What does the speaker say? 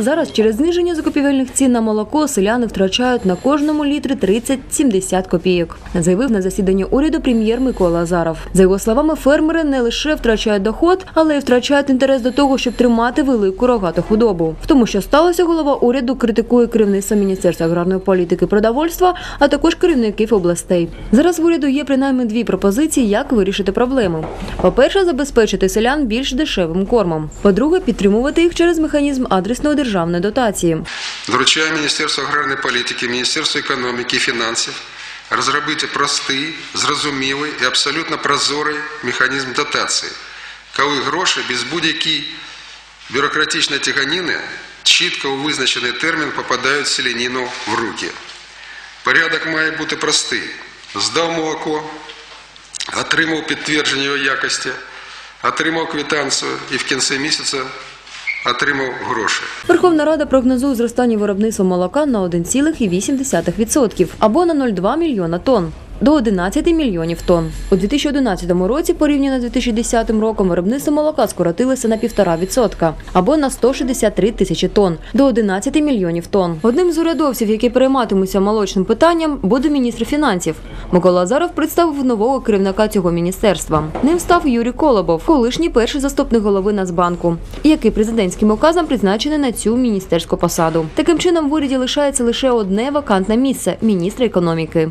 Зараз через зниження закупівельних цін на молоко селяни втрачають на кожному літрі 30-70 копійок. Заявив на засіданні уряду прем'єр Микола Азаров. За його словами, фермери не лише втрачають доход, але й втрачають інтерес до того, щоб тримати велику рогату худобу. В тому, що сталося, голова уряду критикує керівництво Міністерства аграрної політики і продовольства, а також керівників областей. Зараз в уряду є принаймні дві пропозиції, як вирішити проблему. По-перше, забезпечити селян більш дешевим кормом. По-друге, підтримувати їх через механізм адресної державної дотації. Доручаю Міністерству аграрної політики, Міністерству економіки і фінансів розробити простий, зрозумілий і абсолютно прозорий механізм дотації, коли гроші без будь-якої бюрократичної тяганини чітко у визначений термін попадають селянину в руки. Порядок має бути простий. Здав молоко, отримав підтвердження його якості, отримав квитанцію і в кінці місяця отримав гроші. Верховна Рада прогнозує зростання виробництва молока на 1,8% або на 0,2 мільйона тонн. До 11 мільйонів тонн. У 2011 році, порівняно з 2010 роком, виробництво молока скоротилося на 1,5% або на 163 тисячі тонн до 11 мільйонів тонн. Одним з урядовців, які перейматимуться молочним питанням, буде міністр фінансів. Микола Азаров представив нового керівника цього міністерства. Ним став Юрій Колобов, колишній перший заступник голови Нацбанку, який президентським указом призначений на цю міністерську посаду. Таким чином в уряді лишається лише одне вакантне місце міністра економіки.